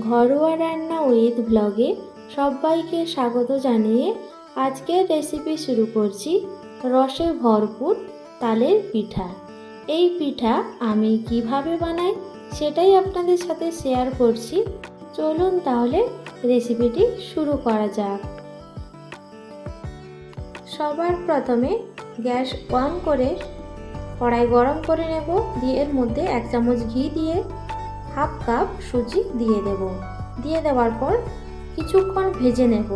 ঘরোয়া রান্না উইথ ব্লগে সবাইকে স্বাগত জানিয়ে আজকের রেসিপি শুরু করছি। রসে ভরপুর তালের পিঠা। এই পিঠা আমি কীভাবে বানাই সেটাই আপনাদের সাথে শেয়ার করছি। চলুন তাহলে রেসিপিটি শুরু করা যাক। সবার প্রথমে গ্যাস অন করে কড়াই গরম করে নেব। দিয়ে এর মধ্যে এক চামচ ঘি দিয়ে হাফ কাপ সুজি দিয়ে দেব। দিয়ে দেওয়ার পর কিছুক্ষণ ভেজে নেব।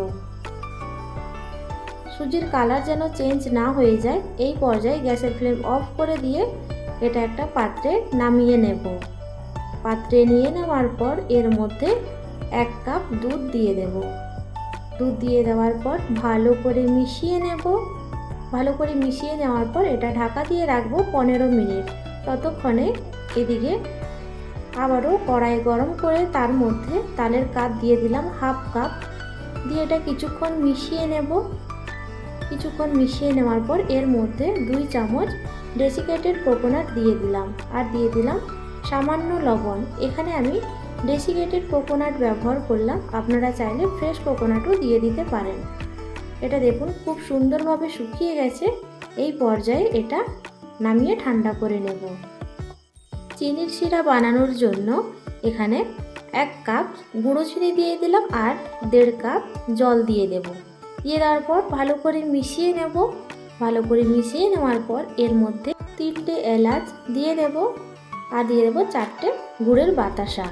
সুজির কালার যেন চেঞ্জ না হয়ে যায়, এই পর্যায়ে গ্যাসের ফ্লেম অফ করে দিয়ে এটা একটা পাত্রে নামিয়ে নেব। পাত্রে নিয়ে নেওয়ার পর এর মধ্যে এক কাপ দুধ দিয়ে দেব। দুধ দিয়ে দেওয়ার পর ভালো করে মিশিয়ে নেব। ভালো করে মিশিয়ে নেওয়ার পর এটা ঢাকা দিয়ে রাখব পনেরো মিনিট। ততক্ষণে এদিকে আবারও কড়াই গরম করে তার মধ্যে তালের কাপ দিয়ে দিলাম হাফ কাপ। দিয়ে এটা কিছুক্ষণ মিশিয়ে নেব। কিছুক্ষণ মিশিয়ে নেওয়ার পর এর মধ্যে দুই চামচ ডেসিকেটেড কোকোনাট দিয়ে দিলাম আর দিয়ে দিলাম সামান্য লবণ। এখানে আমি ডেসিকেটেড কোকোনাট ব্যবহার করলাম। আপনারা চাইলে ফ্রেশ কোকোনাটও দিয়ে দিতে পারেন। এটা দেখুন খুব সুন্দরভাবে শুকিয়ে গেছে। এই পর্যায়ে এটা নামিয়ে ঠান্ডা করে নেব। চিনির শিরা বানানোর জন্য এখানে এক কাপ গুঁড়ো চিনি দিয়ে দিলাম আর দেড় কাপ জল দিয়ে দেব। দিয়ে দেওয়ার পর ভালো করে মিশিয়ে নেব। ভালো করে মিশিয়ে নেওয়ার পর এর মধ্যে তিনটে এলাচ দিয়ে দেব আর দিয়ে দেবো চারটে গুড়ের বাতাসা।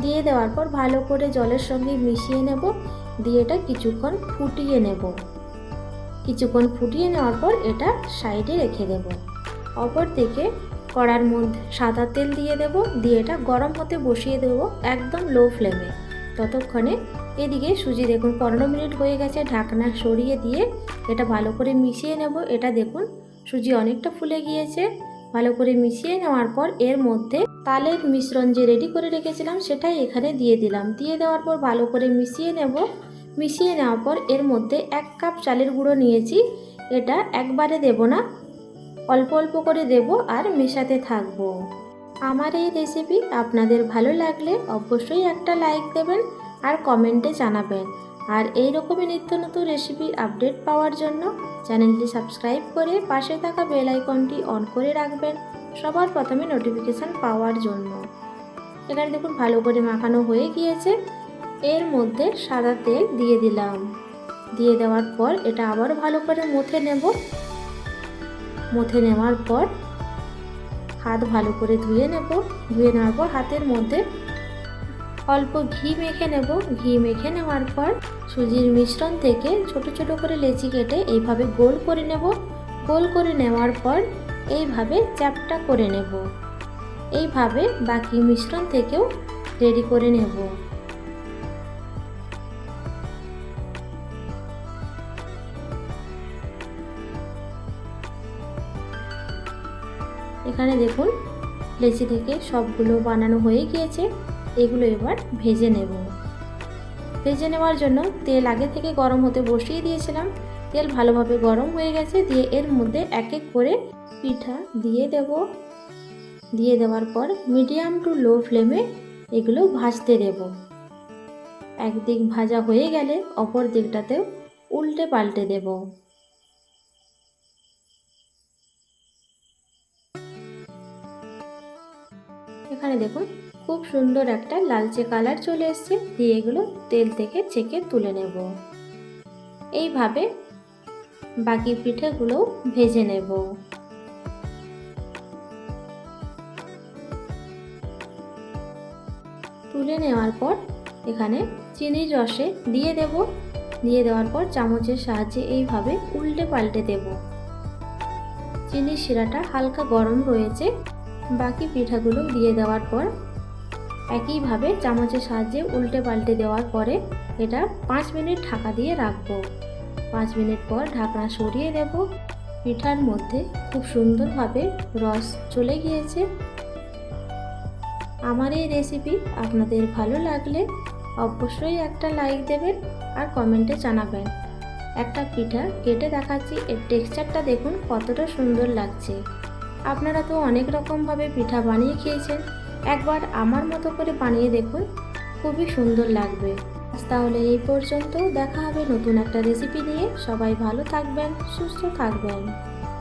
দিয়ে দেওয়ার পর ভালো করে জলের সঙ্গে মিশিয়ে নেব। দিয়ে এটা কিছুক্ষণ ফুটিয়ে নেব। কিছুক্ষণ ফুটিয়ে নেওয়ার পর এটা সাইডে রেখে দেব। অপর দিকে কড়ার মধ্যে সাদা তেল দিয়ে দেব, দিয়ে এটা গরম হতে বসিয়ে দেবো একদম লো ফ্লেমে ততক্ষণে এদিকে সুজি দেখুন পনেরো মিনিট হয়ে গেছে, ঢাকনা সরিয়ে দিয়ে এটা ভালো করে মিশিয়ে নেব। এটা দেখুন সুজি অনেকটা ফুলে গিয়েছে। ভালো করে মিশিয়ে নেওয়ার পর এর মধ্যে তালের মিশ্রণ যে রেডি করে রেখেছিলাম সেটাই এখানে দিয়ে দিলাম। দিয়ে দেওয়ার পর ভালো করে মিশিয়ে নেব। মিশিয়ে নেওয়ার পর এর মধ্যে এক কাপ চালের গুঁড়ো নিয়েছি। এটা একবারে দেব না। অল্প অল্প করে দেব আর মেশাতে থাকব। আমার এই রেসিপি আপনাদের ভালো লাগলে অবশ্যই একটা লাইক দেবেন আর কমেন্টে জানাবেন। আর এই রকমই নিত্য নতুন রেসিপির আপডেট পাওয়ার জন্য চ্যানেলটি সাবস্ক্রাইব করে পাশে থাকা বেল আইকনটি অন করে রাখবেন সবার প্রথমে নোটিফিকেশান পাওয়ার জন্য। এখানে দেখুন ভালো করে মাখানো হয়ে গিয়েছে। এর মধ্যে সাদা তেল দিয়ে দিলাম। দিয়ে দেওয়ার পর এটা আবার ভালো করে মুথে নেব। মুথে নেওয়ার পর হাত ভালো করে ধুয়ে নেব। ধুয়ে নেওয়ার পর হাতের মধ্যে অল্প ঘি মেখে নেব। ঘি মেখে নেওয়ার পর সুজির মিশ্রণ থেকে ছোট ছোট করে লেচি কেটে এইভাবে গোল করে নেব। গোল করে নেওয়ার পর এইভাবে চ্যাপটা করে নেব। এইভাবে বাকি মিশ্রণ থেকেও রেডি করে নেব। এখানে দেখুন, লেচি থেকে সবগুলো বানানো হয়ে গিয়েছে। এগুলো এবার ভেজে নেব। ভেজে নেওয়ার জন্য তেল আগে থেকে গরম হতে বসিয়ে দিয়েছিলাম। তেল ভালোভাবে গরম হয়ে গেছে, দিয়ে এর মধ্যে এক এক করে পিঠা দিয়ে দেব। দিয়ে দেওয়ার পর মিডিয়াম টু লো ফ্লেমে এগুলো ভাজতে দেব। একদিক ভাজা হয়ে গেলে অপর দিকটাতেও উল্টে পাল্টে দেবো। এখানে দেখুন, খুব সুন্দর একটা লালচে কালার চলে এসছে। দিয়ে এগুলো তেল থেকে ছেঁকে তুলে নেব। এইভাবে বাকি পিঠেগুলো ভেজে নেব। তুলে নেওয়ার পর এখানে চিনির রসে দিয়ে দেব। দিয়ে দেওয়ার পর চামচের সাহায্যে এইভাবে উল্টে পাল্টে দেব। চিনির শিরাটা হালকা গরম রয়েছে। বাকি পিঠাগুলো দিয়ে দেওয়ার পর একইভাবে চামচের সাহায্যে উল্টে পাল্টে দেওয়ার পরে এটা পাঁচ মিনিট ঢাকা দিয়ে রাখব। পাঁচ মিনিট পর ঢাকনা সরিয়ে দেব পিঠার মধ্যে খুব সুন্দরভাবে রস চলে গিয়েছে। আমার এই রেসিপি আপনাদের ভালো লাগলে অবশ্যই একটা লাইক দেবেন আর কমেন্টে জানাবেন। একটা পিঠা কেটে দেখাচ্ছি, এর টেক্সচারটা দেখুন কতটা সুন্দর লাগছে। আপনারা তো অনেক রকমভাবে পিঠা বানিয়ে খেয়েছেন। একবার আমার মতো করে বানিয়ে দেখুন, খুবই সুন্দর লাগবে। তাহলে এই পর্যন্ত দেখা হবে নতুন একটা রেসিপি নিয়ে। সবাই ভালো থাকবেন, সুস্থ থাকবেন।